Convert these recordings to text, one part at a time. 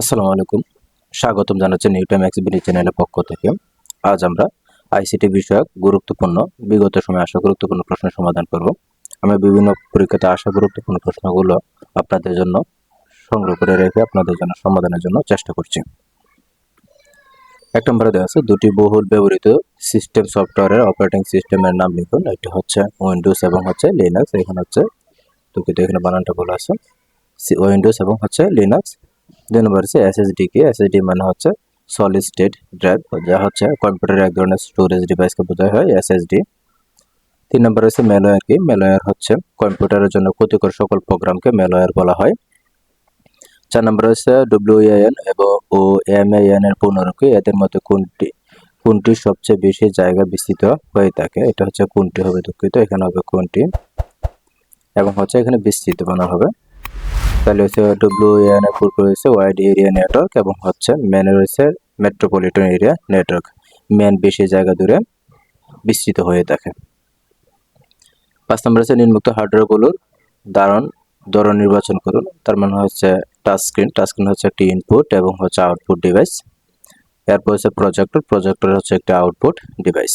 আসসালামু আলাইকুম। স্বাগতম জানাচ্ছি নিউটাইম এক্সবিডি চ্যানেলের পক্ষ থেকে। আজ আমরা আইসিটি বিষয়ক গুরুত্বপূর্ণ, বিগত সময়ে আসা গুরুত্বপূর্ণ প্রশ্নের সমাধান করব। আমি বিভিন্ন পরীক্ষাতে আসা গুরুত্বপূর্ণ প্রশ্নগুলো আপনাদের জন্য সংগ্রহ করে রেখে আপনাদের জন্য সমাধানের জন্য চেষ্টা করছি। এক নম্বরে দেওয়া আছে, দুটি বহুল ব্যবহৃত সিস্টেম সফটওয়্যারের অপারেটিং সিস্টেমের নাম লিখুন। এটি হচ্ছে উইন্ডোজ এবং হচ্ছে লিনাক্স এখানে হচ্ছে দুঃখিত এখানে বানানটা বলা আছে। উইন্ডোজ এবং হচ্ছে লিনাক্স দুই নম্বর হচ্ছে এসএসডি কি এসএসডি মানে হচ্ছে সলিড স্টেট ড্রাইভ যা হচ্ছে কম্পিউটারের এক ধরনের স্টোরেজ ডিভাইসকে বোঝায় হয় এসএসডি তিন নম্বর হচ্ছে মেলোয়ার কি মেলোয়ার হচ্ছে কম্পিউটারের জন্য ক্ষতিকর সকল প্রোগ্রামকে মেলোয়ার বলা হয়। চার নম্বর হচ্ছে ডব্লিউএন এবং ও এমএএন এর পুনরূপী এদের মধ্যে কোনটি কোনটি সবচেয়ে বেশি জায়গা বিস্তৃত হয়ে থাকে, এটা হচ্ছে কোনটি হবে দুঃখিত, এখানে হবে কোনটি, এবং হচ্ছে এখানে বিস্তৃত বানানো হবে। তাহলে হচ্ছে ডব্লিউএন এর পূর্বে রয়েছে ওয়াইড এরিয়া নেটওয়ার্ক এবং হচ্ছে মেন রয়েছে মেট্রোপলিটন এরিয়া নেটওয়ার্ক মেন বেশি জায়গা দূরে বিস্তৃত হয়ে থাকে। পাঁচ নম্বর হচ্ছে নিম্মুক্ত হার্ডওয়্যারগুলোর দারুণ ধরন নির্বাচন করুন। তার মানে হচ্ছে টাচ স্ক্রিন টাচ স্ক্রিন হচ্ছে একটি ইনপুট এবং হচ্ছে আউটপুট ডিভাইস এরপর হচ্ছে প্রজেক্টর প্রজেক্টর হচ্ছে একটি আউটপুট ডিভাইস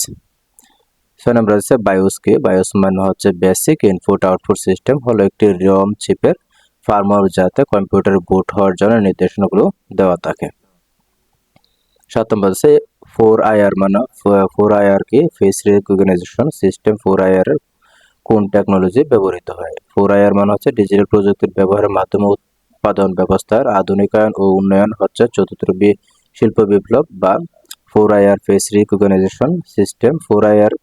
ছয় নম্বর হচ্ছে বায়োস কি বায়োস মানে হচ্ছে বেসিক ইনপুট আউটপুট সিস্টেম হলো একটি রম চিপের ফার্মার যাতে কম্পিউটার বুট হওয়ার জন্য নির্দেশনাগুলো দেওয়া থাকে। সাত নম্বর হচ্ছে ফোর আইআর মানে ফোর আইআর কি face recognition system four IR কোন টেকনোলজি ব্যবহৃত হয়। ফোর আইআর মানে হচ্ছে ডিজিটাল প্রযুক্তির ব্যবহারের মাধ্যমে উৎপাদন ব্যবস্থার আধুনিকায়ন ও উন্নয়ন হচ্ছে চতুর্থ শিল্প বিপ্লব বা four IR face recognition system. Four IR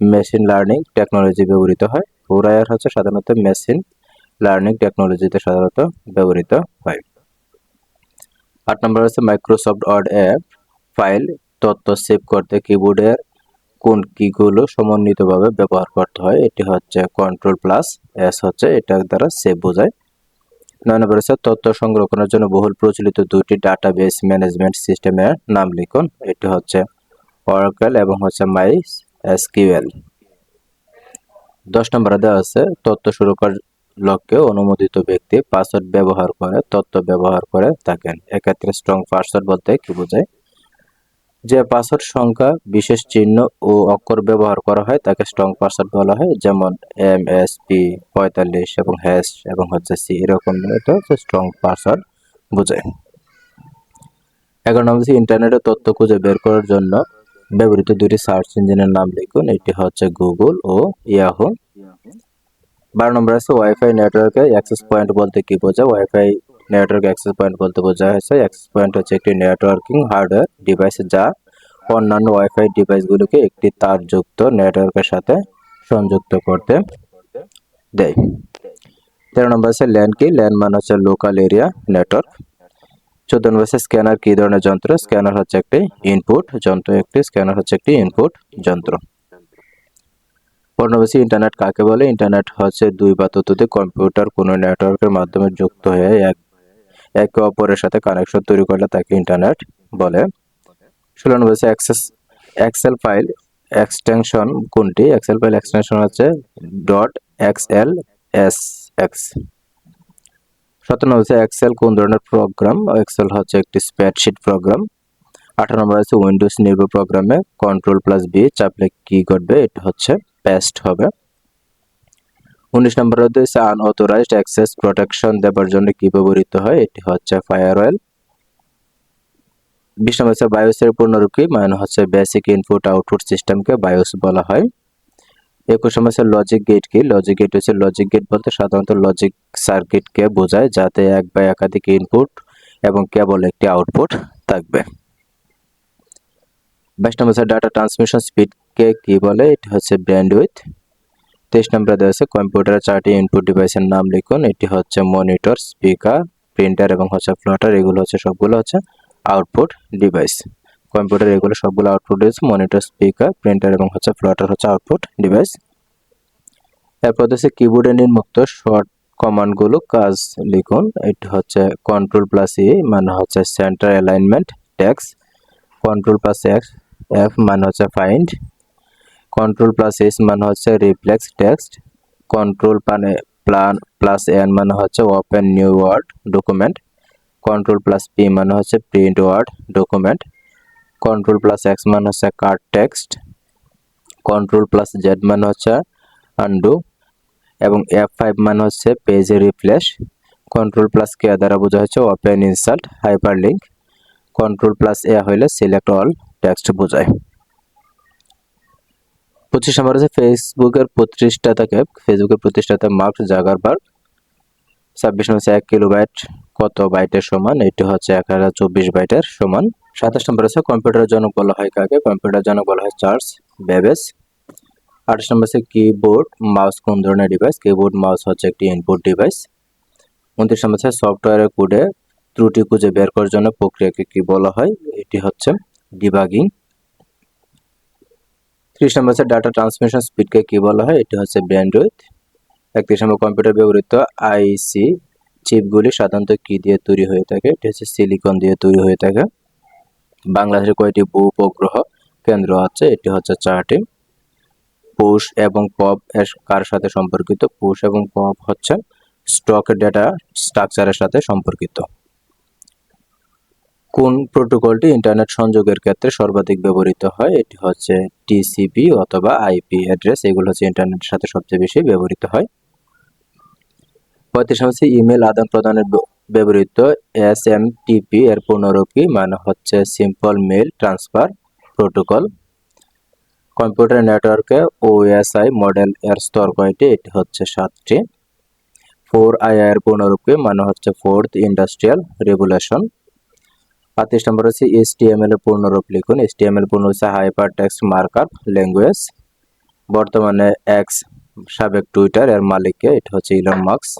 machine learning technology ব্যবহৃত হয়। ফোর আইআর হচ্ছে সাধারণত মেশিন লার্নিং টেকনোলজিতে সাধারণত ব্যবহৃত হয়। আট নম্বর হচ্ছে মাইক্রোসফট ওয়ার্ড অ্যাপ ফাইল তথ্য সেভ করতে কিবোর্ডের কোন কীগুলো সমন্বিতভাবে ব্যবহার করতে হয়, এটি হচ্ছে কন্ট্রোল প্লাস এস হচ্ছে এটা দ্বারা সেভ বোঝায়। নয় নম্বর হচ্ছে তথ্য সংরক্ষণের জন্য বহুল প্রচলিত দুটি ডাটাবেস ম্যানেজমেন্ট সিস্টেমের নাম লিখুন, এটি হচ্ছে অরাকেল এবং হচ্ছে মাই এসকিউএল দশ নম্বরে দেওয়া আছে তথ্য সুরক্ষার লক্ষ্যে অনুমোদিত ব্যক্তি পাসওয়ার্ড ব্যবহার করে, তথ্য ব্যবহার করে থাকেন। এক্ষেত্রে স্ট্রং পাসওয়ার্ড বলতে কি বোঝায়? যে পাসওয়ার্ড সংখ্যা, বিশেষ চিহ্ন ও অক্ষর ব্যবহার করা হয়, তাকে স্ট্রং পাসওয়ার্ড বলা হয়, যেমন এম এস পি পঁয়তাল্লিশ এবং হ্যাশ এবং হচ্ছে সি এরকম এটা হচ্ছে স্ট্রং পাসওয়ার্ড বোঝায়। এগারো নম্বর ইন্টারনেটে তথ্য খুঁজে বের করার জন্য ব্যবহৃত দুটি সার্চ ইঞ্জিনের নাম লিখুন, এটি হচ্ছে গুগল ও ইয়াহু বারো নম্বর আছে ওয়াইফাই নেটওয়ার্কে অ্যাক্সেস পয়েন্ট বলতে কি বোঝায়? ওয়াইফাই নেটওয়ার্ক অ্যাক্সেস পয়েন্ট বলতে বোঝা হয়েছে অ্যাক্সেস পয়েন্ট হচ্ছে একটি নেটওয়ার্কিং হার্ডওয়্যার ডিভাইস যা অন্যান্য ওয়াইফাই ডিভাইসগুলোকে একটি তারযুক্ত নেটওয়ার্কের সাথে সংযুক্ত করতে দেয়। তেরো নম্বর আছে ল্যান্ড কি ল্যান্ড মানে হচ্ছে লোকাল এরিয়া নেটওয়ার্ক চোদ্দ নম্বর আছে স্ক্যানার কি ধরনের যন্ত্র? স্ক্যানার হচ্ছে একটি ইনপুট যন্ত্র, একটি স্ক্যানার হচ্ছে একটি ইনপুট যন্ত্র। পর্ণবেশী ইন্টারনেট কাকে বলে? ইন্টারনেট হচ্ছে দুই বা ততোধিক কম্পিউটার, কোনো নেটওয়ার্কের মাধ্যমে যুক্ত হয়ে এক, একে অপরের সাথে কানেকশন তৈরি করলে তাকে ইন্টারনেট বলে। ষোলো নম্বর হচ্ছে অ্যাক্সেস এক্সেল ফাইল এক্সটেনশন কোনটি? এক্সেল ফাইল এক্সটেনশন হচ্ছে dot X L S X সতেরো নম্বর হচ্ছে এক্সেল কোন ধরনের প্রোগ্রাম এক্সেল হচ্ছে একটি স্প্রেডশিট প্রোগ্রাম আঠারো নম্বর আছে উইন্ডোজ নির্ভর প্রোগ্রামে কন্ট্রোল প্লাস বি চাপলে কি ঘটবে? এটা হচ্ছে পেস্ট হবে। উনিশ নম্বর হচ্ছে আনঅথরাইজড অ্যাক্সেস প্রোটেকশন দেবার জন্য কি ব্যবহৃত হয়? এটি হচ্ছে ফায়ারওয়েল বিশ নম্বর হচ্ছে বায়োসের পূর্ণরূপ মানে হচ্ছে বেসিক ইনপুট আউটপুট সিস্টেমকে বায়োস বলা হয়। একুশ নম্বর হচ্ছে লজিক গেট কি? লজিক গেট হচ্ছে লজিক গেট বলতে সাধারণত লজিক সার্কিটকে বোঝায়, যাতে এক বা একাধিক ইনপুট এবং কেবল একটি আউটপুট থাকবে। বাইশ নম্বর হচ্ছে ডাটা ট্রান্সমিশন স্পিডকে কি বলে? এটি হচ্ছে ব্যান্ডউইথ তেইশ নম্বরে দেওয়া আছে কম্পিউটারের চারটি ইনপুট ডিভাইসের নাম লিখুন। এটি হচ্ছে মনিটর স্পিকার প্রিন্টার এবং হচ্ছে ফ্লটার এগুলো হচ্ছে সবগুলো হচ্ছে আউটপুট ডিভাইস কম্পিউটার এগুলো সবগুলো output device monitor speaker printer এবং হচ্ছে ফ্লটার হচ্ছে আউটপুট ডিভাইস এরপর হচ্ছে কিবোর্ডে নির্মুক্ত শর্ট কমান্ডগুলো কাজ লিখুন। এটি হচ্ছে কন্ট্রোল প্লাস ই মানে হচ্ছে centre alignment text control plus X F মানে হচ্ছে ফাইন্ড কন্ট্রোল প্লাস এস মানে হচ্ছে রিফ্লেক্স টেক্সট কন্ট্রোল মানে প্লান প্লাস এন মানে হচ্ছে open new word document control plus P মানে হচ্ছে print word document control plus X মানে হচ্ছে cut text control plus Z মানে হচ্ছে আন্ডু এবং এফ ফাইভ মানে হচ্ছে পেজে রিপ্লেস কন্ট্রোল প্লাস কে দ্বারা বোঝা হচ্ছে open insert hyperlink control plus A হইলে সিলেক্ট অল টেক্সট বোঝায়। পঁচিশ নম্বর আছে, ফেসবুকের প্রতিষ্ঠাতাকে ফেসবুকের প্রতিষ্ঠাতা মার্ক জাগারবার্গ। ছাব্বিশ নম্বর হচ্ছে এক কিলোবাইট কত বাইটের সমান? এটি হচ্ছে এক হাজার চব্বিশ বাইটের সমান। সাতাশ নম্বর আছে, কম্পিউটারের জনক বলা হয় কাকে? কম্পিউটার জনক বলা হয় চার্লস বেবেস আঠাশ নম্বর হচ্ছে কিবোর্ড মাউস কোন ধরনের ডিভাইস? কিবোর্ড মাউস হচ্ছে একটি ইনপুট ডিভাইস। উনত্রিশ নম্বর আছে, সফটওয়্যারের কোডে ত্রুটি খুঁজে বের করার জন্য প্রক্রিয়াকে কি বলা হয়? এটি হচ্ছে ডিবাগিং। ত্রিশ নম্বর হচ্ছে ডাটা ট্রান্সমিশন স্পিডকে কী বলা হয়? এটি হচ্ছে ব্যান্ডউইথ একত্রিশ নম্বর কম্পিউটার ব্যবহৃত আইসি চিপগুলি সাধারণত কি দিয়ে তৈরি হয়ে থাকে? এটি হচ্ছে সিলিকন দিয়ে তৈরি হয়ে থাকে। বাংলাদেশের কয়টি ভূ উপগ্রহ কেন্দ্র আছে? এটি হচ্ছে চারটি। পুশ এবং পপ এর কার সাথে সম্পর্কিত? পুশ এবং পপ হচ্ছে স্টক ডেটা স্ট্রাকচারের সাথে সম্পর্কিত। কোন প্রোটোকলটি ইন্টারনেট সংযোগের ক্ষেত্রে সর্বাধিক ব্যবহৃত হয়? এটি হচ্ছে টিসিপি অথবা আইপি অ্যাড্রেস। এগুলো হচ্ছে ইন্টারনেটের সাথে সবচেয়ে বেশি ব্যবহৃত হয়। পঁয়ত্রিশ হচ্ছে ইমেল আদান প্রদানের ব্যবহৃত এস এম টিপি এর পুনরূপ মানে হচ্ছে simple mail transfer protocol computer নেটওয়ার্কে ওএসআই মডেল এর স্তর কয়টি? এটি হচ্ছে সাতটি। ফোর আই আই এর পুনরূপ মানে হচ্ছে ফোর্থ ইন্ডাস্ট্রিয়াল রেগুলেশন আটত্রিশ নম্বর হচ্ছে এইচটিএমএল এর পূর্ণরূপ লিখুন। এইচটিএমএল পূর্ণ হচ্ছে হাইপার টেক্সট মার্কআপ ল্যাঙ্গুয়েজ বর্তমানে এক্স সাবেক টুইটার এর মালিককে, এটা হচ্ছে Elon Musk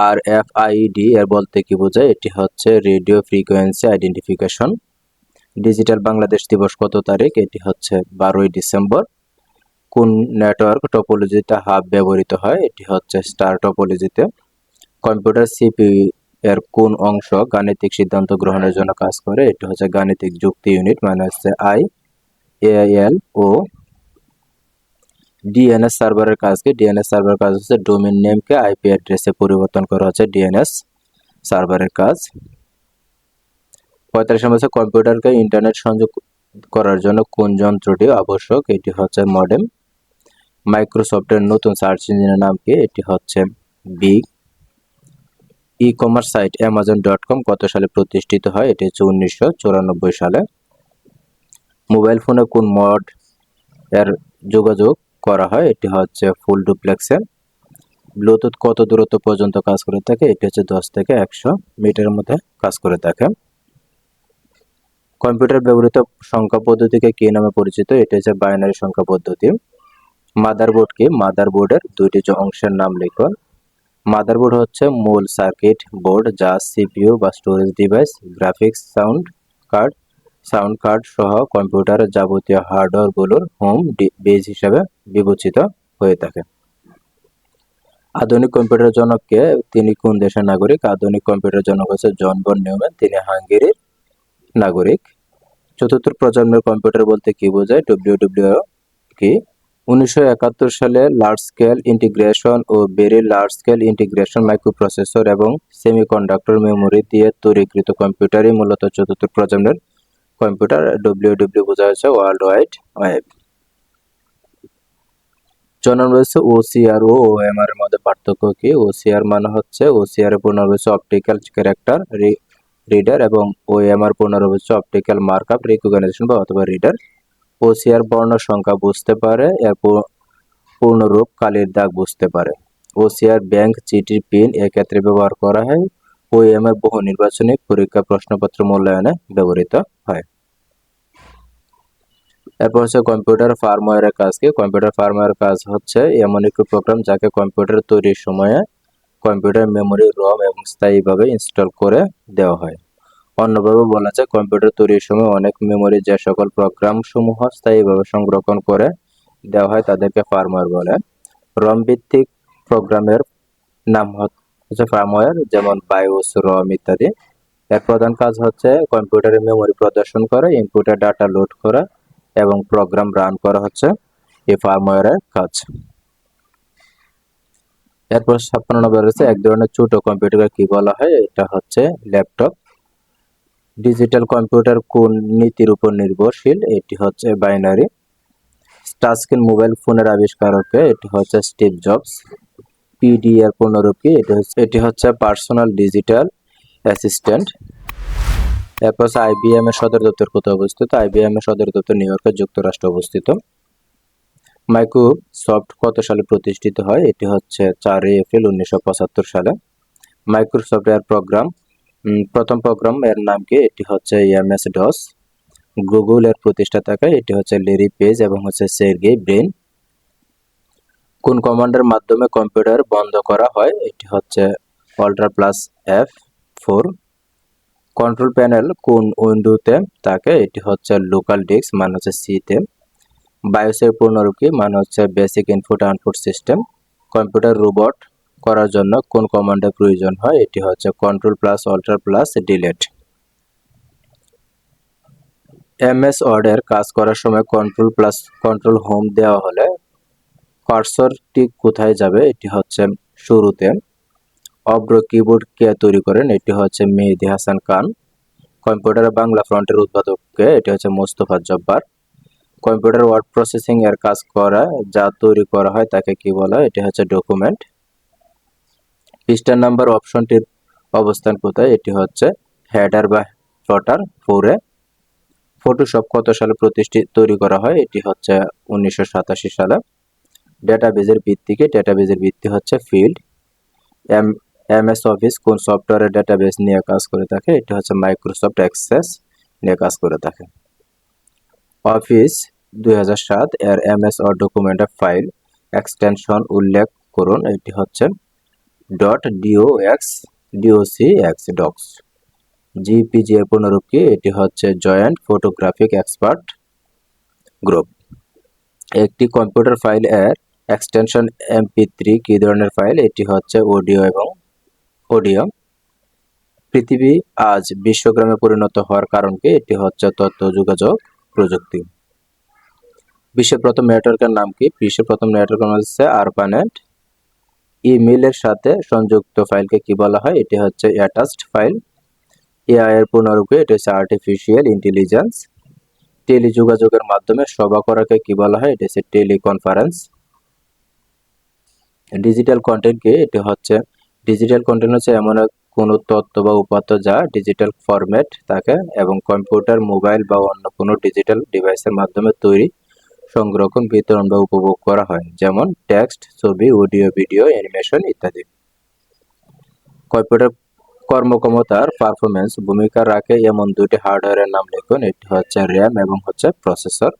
R F I D এর বলতে কি বোঝায়? এটি হচ্ছে radio frequency identification digital Bangladesh দিবস কত তারিখ? এটি হচ্ছে বারোই ডিসেম্বর। কোন নেটওয়ার্ক টপোলজিতে হাব ব্যবহৃত হয়? এটি হচ্ছে স্টার টপোলজিতে কম্পিউটার সিপি এর কোন অংশ গাণিতিক সিদ্ধান্ত গ্রহণের জন্য কাজ করে? এটি হচ্ছে গাণিতিক যুক্তি ইউনিট মানে হচ্ছে আই এএল ও ডিএনএস সার্ভারের কাজকে ডিএনএস সার্ভারের কাজ হচ্ছে ডোমেন নেমকে আইপি অ্যাড্রেসে পরিবর্তন করা হচ্ছে ডিএনএস সার্ভারের কাজ। পঁয়তাল্লিশ নম্বর কম্পিউটারকে ইন্টারনেট সংযোগ করার জন্য কোন যন্ত্রটি আবশ্যক? এটি হচ্ছে মডেম মাইক্রোসফটের নতুন সার্চ ইঞ্জিনের নাম কি? এটি হচ্ছে big E commerce site Amazon dot com কত সালে প্রতিষ্ঠিত হয়? এটি হচ্ছে উনিশশো চুরানব্বই সালে। মোবাইল ফোনে কোন মড এর যোগাযোগ করা হয়? এটি হচ্ছে ফুল ডুপ্লেক্সে ব্লুটুথ কত দূরত্ব পর্যন্ত কাজ করে থাকে? এটি হচ্ছে দশ থেকে একশো মিটারের মধ্যে কাজ করে থাকে। কম্পিউটার ব্যবহৃত সংখ্যা পদ্ধতিকে কী নামে পরিচিত? এটি হচ্ছে বাইনারি সংখ্যা পদ্ধতি। মাদারবোর্ড কি? মাদারবোর্ডের দুইটি যে অংশের নাম লিখুন মাদারবোর্ড হচ্ছে মূল সার্কিট বোর্ড যা সিপিইউ বা storage device graphics sound card sound card সহ কম্পিউটারের যাবতীয় হার্ডওয়্যারগুলোর হোম বেজ হিসাবে বিবেচিত হয়ে থাকে। আধুনিক কম্পিউটার জনককে তিনি কোন দেশের নাগরিক? আধুনিক কম্পিউটার জনক হচ্ছে জন বন নিউম্যান তিনি হাঙ্গেরির নাগরিক। চতুর্থ প্রজন্মের কম্পিউটার বলতে কি বোঝায়? ডব্লিউডব্লিউ কি? উনিশশো একাত্তর সালে লার্জ স্কেল ইন্টিগ্রেশন ও very large scale integration microprocessor এবং সেমিকন্ডাক্টর মেমোরি দিয়ে তৈরিকৃত কম্পিউটারই মূলত চতুর্থ প্রজন্মের কম্পিউটার ডব্লিউডব্লিউ বোঝা হচ্ছে ওয়ার্ল্ড ওয়াইড ওয়েব জন্ম রয়েছে ওসিআর ও ওএমআর এর মধ্যে পার্থক্য কি? ওসিআর মানে হচ্ছে ওসিআর এর পূর্ণ রয়েছে অপটিক্যাল ক্যারেক্টার রিডার এবং ওএমআর পূর্ণ রয়েছে অপটিক্যাল মার্কআপ রিকগনাইজেশন বা অথবা রিডার ওসিআর বর্ণ সংখ্যা বুঝতে পারে, এর পূর্ণরূপ কালির দাগ বুঝতে পারে। ওসিআর ব্যাংক চিঠির পিন এক্ষেত্রে ব্যবহার করা হয়। ওএমআর বহু নির্বাচনী পরীক্ষা প্রশ্নপত্র মূল্যায়নে ব্যবহৃত হয়। এরপর হচ্ছে কম্পিউটার ফার্মওয়্যারের কাজ কি? কম্পিউটার ফার্মওয়্যার কাজ হচ্ছে এমন একটি প্রোগ্রাম যাকে কম্পিউটার তৈরির সময়ে কম্পিউটার মেমোরি, রম এবং স্থায়ীভাবে ইনস্টল করে দেওয়া হয়। অন্যভাবে বলা যায়, কম্পিউটার তৈরির সময় অনেক মেমোরি যে সকল প্রোগ্রাম সমূহ স্থায়ীভাবে সংরক্ষণ করে দেওয়া হয় তাদেরকে ফার্মওয়্যার বলে। রম ভিত্তিক প্রোগ্রামের নাম হচ্ছে ফার্মওয়্যার যেমন বায়োস রম ইত্যাদি। এর প্রধান কাজ হচ্ছে কম্পিউটারের মেমোরি প্রদর্শন করা ইনপুটের ডাটা লোড করা এবং প্রোগ্রাম রান করা হচ্ছে এই ফার্মওয়্যারের কাজ। এরপর ছাপ্পান্ন নম্বর রয়েছে, এক ধরনের ছোট কম্পিউটারকে কি বলা হয়? এটা হচ্ছে ল্যাপটপ ডিজিটাল কম্পিউটার কোন নীতির উপর নির্ভরশীল? এটি হচ্ছে বাইনারি। টাচস্ক্রিন মোবাইল ফোনের আবিষ্কারকে, এটি হচ্ছে স্টিভ জবস। পিডি এর কি? এটি হচ্ছে এটি হচ্ছে পার্সোনাল ডিজিটাল অ্যাসিস্ট্যান্ট। এরপর হচ্ছে আইবিএম এর সদর দপ্তর কোথায় অবস্থিত? আইবিএম এর সদর দপ্তর নিউ ইয়র্কে যুক্তরাষ্ট্রে অবস্থিত। মাইক্রোসফট কত সালে প্রতিষ্ঠিত হয়? এটি হচ্ছে চারই এপ্রিল উনিশশো পঁচাত্তর সালে। মাইক্রোসফট এর প্রোগ্রাম প্রথম প্রোগ্রাম এর নাম কি? এটি হচ্ছে এমএস ডস গুগল এর প্রতিষ্ঠাতাকে এটি হচ্ছে লেরি পেজ এবং হচ্ছে সের্গে ব্রেন কোন কমান্ডের মাধ্যমে কম্পিউটার বন্ধ করা হয়? এটি হচ্ছে alt plus F four control panel কোন উইন্ডোতে থাকে? এটি হচ্ছে লোকাল ডিস্ক মানে হচ্ছে সিতে বায়োসের পূর্ণরূপ মানে হচ্ছে basic input output system computer reboot করার জন্য কোন কমান্ডের প্রয়োজন হয়? এটি হচ্ছে control plus alt plus delete MS ওয়ার্ডের কাজ করার সময় কন্ট্রোল প্লাস কন্ট্রোল হোম দেওয়া হলে কার্সরটি কোথায় যাবে? এটি হচ্ছে শুরুতে। অব্র কিবোর্ড কে তৈরি করেন? এটি হচ্ছে মেহেদি হাসান খান। কম্পিউটার বাংলা ফ্রন্টের উৎপাদককে, এটি হচ্ছে Mostafa Jabbar. Computer word processing এর কাজ করা, যা তৈরি করা হয় তাকে কি বলা হয়? এটি হচ্ছে ডকুমেন্ট পৃষ্ঠার নাম্বার, অপশনটির অবস্থান কোথায়? এটি হচ্ছে হেডার বা ফ্লটার ফোরে। ফটোশপ কত সালে প্রতিষ্ঠিত তৈরি করা হয়? এটি হচ্ছে উনিশশো সাতাশি সালে। ডেটাবেজের ভিত্তিকে ডেটাবেজের ভিত্তি হচ্ছে field M M S office কোন সফটওয়্যারের ডেটাবেস নিয়ে কাজ করে থাকে? এটি হচ্ছে মাইক্রোসফট অ্যাক্সেস নিয়ে কাজ করে থাকে। অফিস দুই হাজার সাত, এর এম এস অর ডকুমেন্টের ফাইল এক্সটেনশন উল্লেখ করুন, এটি হচ্ছে dot D O X D O C X docx J P G এর পুনরূপ কি এটি হচ্ছে জয়েন্ট ফটোগ্রাফিক এক্সপার্ট গ্রুপ একটি কম্পিউটার ফাইল এর এক্সটেনশন এমপি থ্রি কী ধরনের ফাইল এটি হচ্ছে অডিও এবং অডিও পৃথিবী আজ বিশ্বগ্রামে পরিণত হওয়ার কারণ কি এটি হচ্ছে তথ্য, যোগাযোগ, প্রযুক্তি। বিশ্বের প্রথম নেটওয়ার্কের নাম কি? বিশ্বের প্রথম নেটওয়ার্কের নাম হচ্ছে আরপানেট ইমেইলের সাথে সংযুক্ত ফাইলকে কি বলা হয়? এটি হচ্ছে অ্যাটাচড ফাইল। এআই এর পুনরূপে এটি হচ্ছে আর্টিফিশিয়াল ইন্টেলিজেন্স টেলিযোগাযোগের মাধ্যমে সভা করাকে কি বলা হয়? এটি হচ্ছে টেলিকনফারেন্স। ডিজিটাল কন্টেন্টকে এটি হচ্ছে, ডিজিটাল কন্টেন্ট হচ্ছে এমন কোনো তথ্য বা উপাত্ত যা ডিজিটাল ফরম্যাট থাকে এবং কম্পিউটার মোবাইল বা অন্য কোনো ডিজিটাল ডিভাইসের মাধ্যমে তৈরি সংরক্ষণ, বিতরণ বা উপভোগ করা হয়, যেমন টেক্সট, ছবি, অডিও, ভিডিও, অ্যানিমেশন ইত্যাদি। কম্পিউটার কর্মক্ষমতার পারফরমেন্স ভূমিকা রাখে এমন দুটি হার্ডওয়্যারের নাম লিখুন। এটি হচ্ছে র্যাম এবং হচ্ছে প্রসেসর।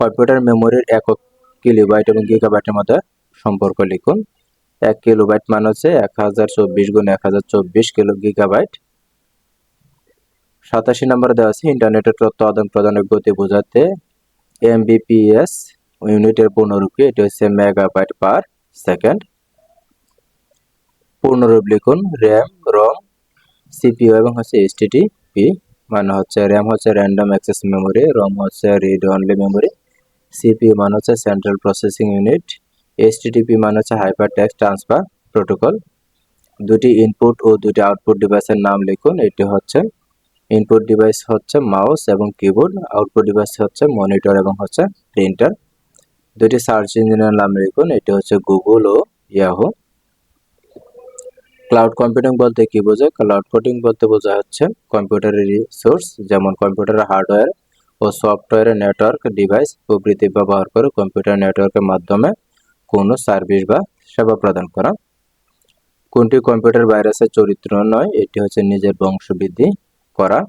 কম্পিউটার মেমোরির একক কিলোবাইট এবং গিগাবাইটের মধ্যে সম্পর্ক লিখুন। এক কিলোবাইট মানে হচ্ছে এক হাজার চব্বিশ গুণ এক হাজার চব্বিশ কিলো গিগাবাইট। সাতাশি নম্বর দেওয়া আছে, ইন্টারনেটের তথ্য আদান প্রদানের গতি বোঝাতে এমবিপিএস ইউনিটের পূর্ণরূপে এটি হচ্ছে মেগাবাইট পার সেকেন্ড পূর্ণরূপ লিখুন র্যাম রম সিপিইউ এবং হচ্ছে এইচটিটিপি মানে হচ্ছে র্যাম হচ্ছে র্যান্ডম অ্যাক্সেস মেমোরি রম হচ্ছে রিড অনলি মেমোরি সিপিইউ মানে হচ্ছে সেন্ট্রাল প্রসেসিং ইউনিট এইচটিটিপি মানে হচ্ছে হাইপার টেক্সট ট্রান্সফার প্রোটোকল দুটি ইনপুট ও দুটি আউটপুট ডিভাইসের নাম লিখুন, এটি হচ্ছে ইনপুট ডিভাইস হচ্ছে মাউস এবং কিবোর্ড আউটপুট ডিভাইস হচ্ছে মনিটর এবং হচ্ছে প্রিন্টার দুটি সার্চ ইঞ্জিনের নাম লিখুন, এটি হচ্ছে গুগল ও ইয়াহু ক্লাউড কম্পিউটিং বলতে কি বোঝায়? ক্লাউড কম্পিউটিং বলতে বোঝা হচ্ছে কম্পিউটারের রিসোর্স যেমন কম্পিউটারের হার্ডওয়্যার ও সফটওয়্যারের নেটওয়ার্ক ডিভাইস প্রভৃতি ব্যবহার করে কম্পিউটার নেটওয়ার্কের মাধ্যমে কোনো সার্ভিস বা সেবা প্রদান করা। কোনটি কম্পিউটার ভাইরাসের চরিত্র নয়, এটি হচ্ছে নিজের বংশবৃদ্ধি। করা।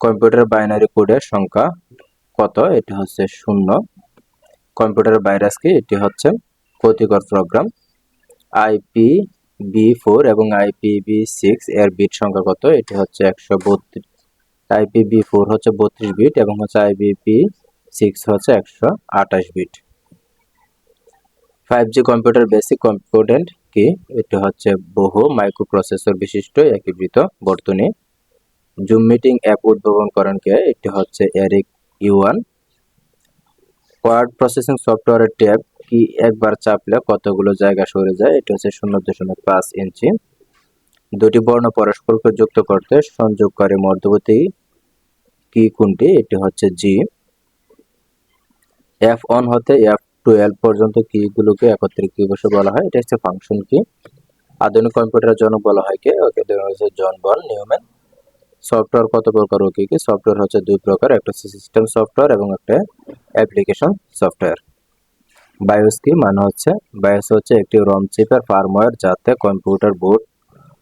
কম্পিউটার বাইনারি কোডের সংখ্যা কত? এটি হচ্ছে শূন্য। কম্পিউটার ভাইরাস কি? এটি হচ্ছে ক্ষতিকর প্রোগ্রাম। আইপি বি ফোর এবং আইপিবি সিক্স এর বিট সংখ্যা কত? এটি হচ্ছে একশো বত্রিশ। আইপিবি ফোর হচ্ছে বত্রিশ বিট এবং হচ্ছে আইবিপি সিক্স হচ্ছে একশো আঠাশ bit. Five G computer basic component কি? এটি হচ্ছে বহু মাইক্রোপ্রসেসর বিশিষ্ট, একীভূত, বর্তনী। জুম মিটিং অ্যাপ উদ্ভাবন করেন কে? এটি হচ্ছে এরিক ইউয়ান ওয়ার্ড প্রসেসিং সফটওয়্যারের ট্যাব কি একবার চাপলে কতগুলো জায়গা সরে যায়? এটা হচ্ছে শূন্য দশমিক পাঁচ ইঞ্চি। দুটি বর্ণ পরস্পরকে যুক্ত করতে সংযোগকারী মধ্যবর্তী কি কোনটি? এটি হচ্ছে জি এফ ওয়ান হতে এফ টুয়েলভ পর্যন্ত কিগুলোকে একত্রিত কি বসে বলা হয়? এটা হচ্ছে ফাংশন কি আধুনিক কম্পিউটারের জনক বলা হয় কে? ওকে জন বল নিউম্যান সফটওয়্যার কত প্রকার ও কি কি সফটওয়্যার হচ্ছে দুই প্রকার, একটা হচ্ছে সিস্টেম সফটওয়্যার এবং একটা অ্যাপ্লিকেশন সফটওয়্যার বায়োস কি? মানে হচ্ছে বায়োস হচ্ছে একটি রম চিপের ফার্মওয়্যার যাতে কম্পিউটার বুট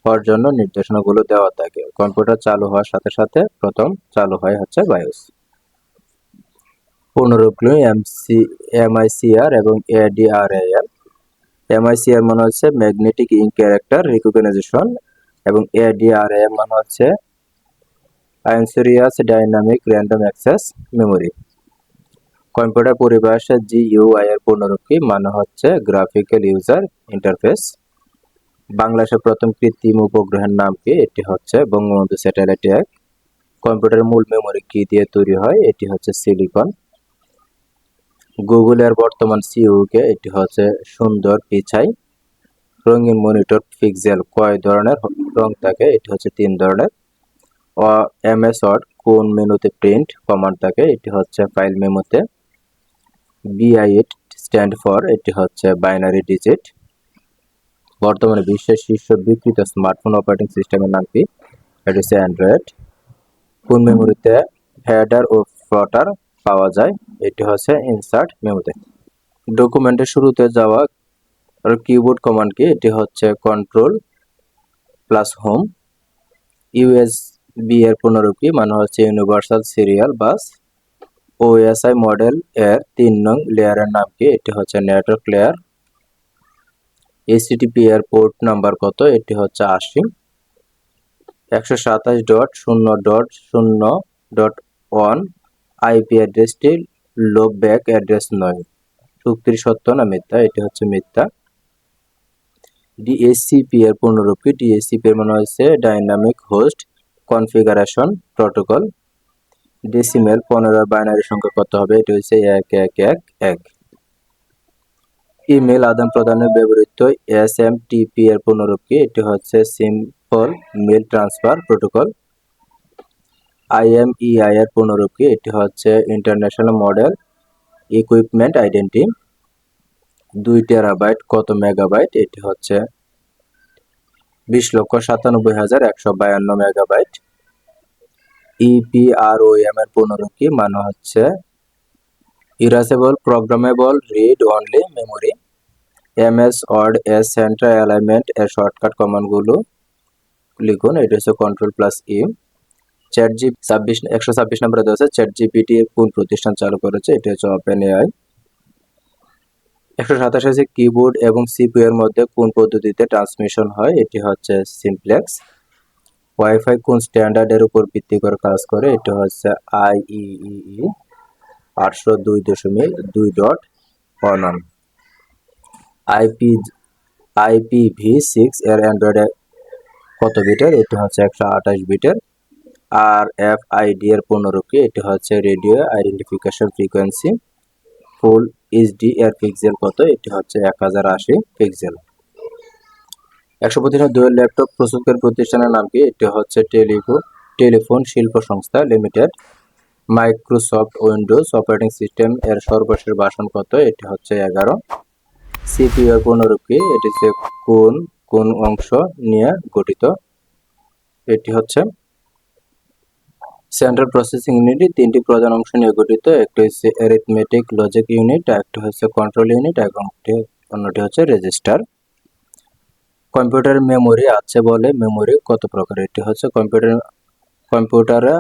হওয়ার জন্য নির্দেশনাগুলো দেওয়া থাকে। কম্পিউটার চালু হওয়ার সাথে সাথে প্রথম চালু হয় হচ্ছে বায়োস পুনরুক্তি এমসি এমআইসিআর এবং এডিআরএএল এমআইসিআর মানে হচ্ছে ম্যাগনেটিক ইন ক্যারেক্টার রিকগনাইজেশন এবং A D R A M মানে হচ্ছে asynchronous dynamic random access memory computer পরিভাষা জিইউআই এর পুনরুক্তি মানে হচ্ছে গ্রাফিক্যাল ইউজার ইন্টারফেস বাংলাদেশের প্রথম কৃত্রিম উপগ্রহের নাম কি? এটি হচ্ছে বঙ্গবন্ধু স্যাটেলাইট এক। কম্পিউটারের মূল মেমোরি কি দিয়ে তৈরি হয়? এটি হচ্ছে সিলিকন গুগলের বর্তমান সিইওকে এটি হচ্ছে সুন্দর পিছাই। রঙিন মনিটর পিক্সেল কয় ধরনের রং থাকে? এটি হচ্ছে তিন ধরনের। এমএস ওয়ার্ড কোন মেনুতে প্রিন্ট কমান্ড থাকে, এটি হচ্ছে file মেমোতে B I T stand for এটি হচ্ছে বাইনারি ডিজিট বর্তমানে বিশ্বের শীর্ষ বিক্রিত স্মার্টফোন অপারেটিং সিস্টেমের নাম কি? এটি হচ্ছে অ্যান্ড্রয়েড কোন মেমোরিতে হেডার ও ফ্লটার পাওয়া যায়? এটি হচ্ছে ইনসার্ট মেমোতে ডকুমেন্টের শুরুতে যাওয়া কিবোর্ড কমান্ড কি? এটি হচ্ছে কন্ট্রোল প্লাস হোম ইউএসবি এর পুনরূপী মানে হচ্ছে universal serial bus. OSI model এর তিন নং লেয়ারের নাম কি? এটি হচ্ছে নেটওয়ার্ক লেয়ার এইচটিটিপি এর পোর্ট নাম্বার কত? এটি হচ্ছে আশি। একশো সাতাশ ডট শূন্য ডট শূন্য ডট ওয়ান আইপি অ্যাড্রেসটি লোক ব্যাক অ্যাড্রেস নয়। চুক্তির সত্য না মিথ্যা? এটি হচ্ছে মিথ্যা। ডিএসসিপি এর পুনরূপী ডিএসসিপি এর মানে হচ্ছে dynamic host configuration protocol. Decimal পনেরো বাইনারি সংখ্যা কত হবে? এটি হচ্ছে এক এক এক এক। ইমেল আদান প্রদানে ব্যবহৃত এস এম টিপি এর পুনরূপী এটি হচ্ছে simple mail transfer protocol IMEI এর পুনরূপী এটি হচ্ছে ইন্টারন্যাশনাল মডেল ইকুইপমেন্ট আইডেন্টি দুই টেরাবাইট কত মেগাবাইট? এটি হচ্ছে বিশ লক্ষ সাতানব্বই হাজার একশো বায়ান্ন মেগাবাইট। ইপিআরওএম এর পুনরূপী মানে হচ্ছে erasable programmable read only memory MS word S central alignment এর শর্টকাট কমান্ডগুলো লিখুন, এটা হচ্ছে control plus E chat G ছাব্বিশ একশো ছাব্বিশ নম্বরে দেওয়া আছে চ্যাট জিপিটি কোন প্রতিষ্ঠান চালু করেছে, এটা হচ্ছে ওপেন এআই একশো সাতাশ আছে কিবোর্ড এবং সিপিউ এর মধ্যে কোন পদ্ধতিতে ট্রান্সমিশন হয়? এটি হচ্ছে সিমপ্লেক্স ওয়াইফাই কোন স্ট্যান্ডার্ডের উপর ভিত্তি করে কাজ করে? এটি হচ্ছে আইইই আটশো দুই দশমিক দুই dot one IP I P V six এর অ্যান্ড্রয়েডে কত বিটের এটি হচ্ছে একশো আঠাশ বিটের আর এফ আইডি এর পুনরূপী এটি হচ্ছে radio identification frequency full HD এর পিক্সেল কত? এটি হচ্ছে এক হাজার আশি পিক্সেল একশো প্রতিষ্ঠান দুই ল্যাপটপ প্রস্তুতকারী প্রতিষ্ঠানের নাম কি? এটি হচ্ছে টেলিফো টেলিফোন শিল্প সংস্থা limited Microsoft Windows operating system এর সর্বশেষ ভাষণ কত? এটি হচ্ছে এগারো। সিপিইউ এর পুনরূপী এটি হচ্ছে কোন কোন অংশ নিয়ে গঠিত? এটি হচ্ছে সেন্ট্রাল প্রসেসিং ইউনিট তিনটি প্রধান অংশ নিয়ে গঠিত। একটি হচ্ছে অ্যারিথমেটিক লজিক ইউনিট একটি হচ্ছে কন্ট্রোল ইউনিট এবং অন্যটি হচ্ছে রেজিস্টার কম্পিউটার মেমোরি আছে বলে মেমোরি কত প্রকার? এটি হচ্ছে কম্পিউটার কম্পিউটারে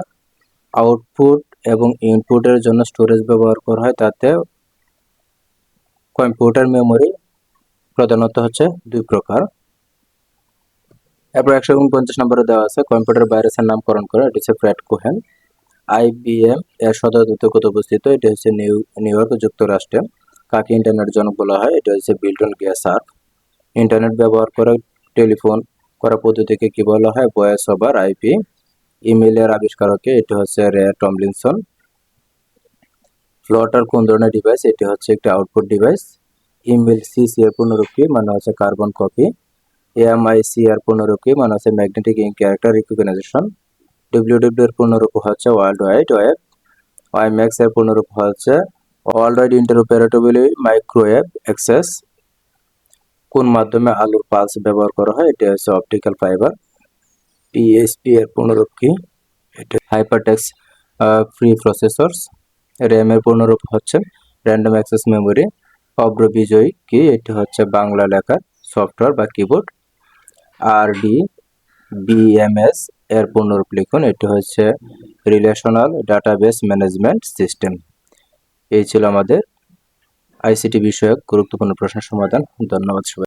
আউটপুট এবং ইনপুটের জন্য স্টোরেজ ব্যবহার করা হয়। তাতে কম্পিউটার মেমোরি প্রধানত হচ্ছে দুই প্রকার। এরপর একশো উনপঞ্চাশ নম্বরে দেওয়া আছে, কম্পিউটার ভাইরাসের নামকরণ করে, এটি হচ্ছে ফ্র্যাড কোহেন। আইবিএম এর সদর দপ্তর অবস্থিত? এটি হচ্ছে নিউ নিউ ইয়র্ক যুক্তরাষ্ট্রে। কাকে ইন্টারনেট জনক বলা হয়? এটা হচ্ছে বিল্টন গ্যাস গ্যাসার ইন্টারনেট ব্যবহার করে, টেলিফোন করা পদ্ধতিকে কি বলা হয়? ভয়েস ওভার আইপি ইমেলের আবিষ্কারকে, এটি হচ্ছে রে টমলিনসন। ফ্লটার কোন ধরনের ডিভাইস? এটি হচ্ছে একটি আউটপুট ডিভাইস। ইমেল সিসি এর কি মানে হচ্ছে কার্বন কপি। এএমআইসি এর পূর্ণরূপ কি মানে হচ্ছে magnetic ink character recognition WWW এর পূর্ণরূপ হচ্ছে ওয়ার্ল্ড ওয়াইড ওয়েব ওয়াইম্যাক্স এর পূর্ণরূপ হচ্ছে world wide interoperability microwave access কোন মাধ্যমে আলুর পালস ব্যবহার করা হয়, এটা হচ্ছে অপটিক্যাল ফাইবার পিএসপি এর পূর্ণরূপ কি, এটা হাইপারটেক্স ফ্রি প্রসেসরস র্যাম এর পূর্ণরূপ হচ্ছে র্যান্ডম অ্যাক্সেস মেমোরি অব্র বিজয়ী কি, এটি হচ্ছে বাংলা লেখার সফটওয়্যার বা কিবোর্ড আর ডি বিএমএস এর পূর্ণরূপ লিখুন এটি হচ্ছে রিলেশনাল ডাটাবেস ম্যানেজমেন্ট সিস্টেম এই ছিল আমাদের আইসিটি বিষয়ক গুরুত্বপূর্ণ প্রশ্নের সমাধান। ধন্যবাদ সবাই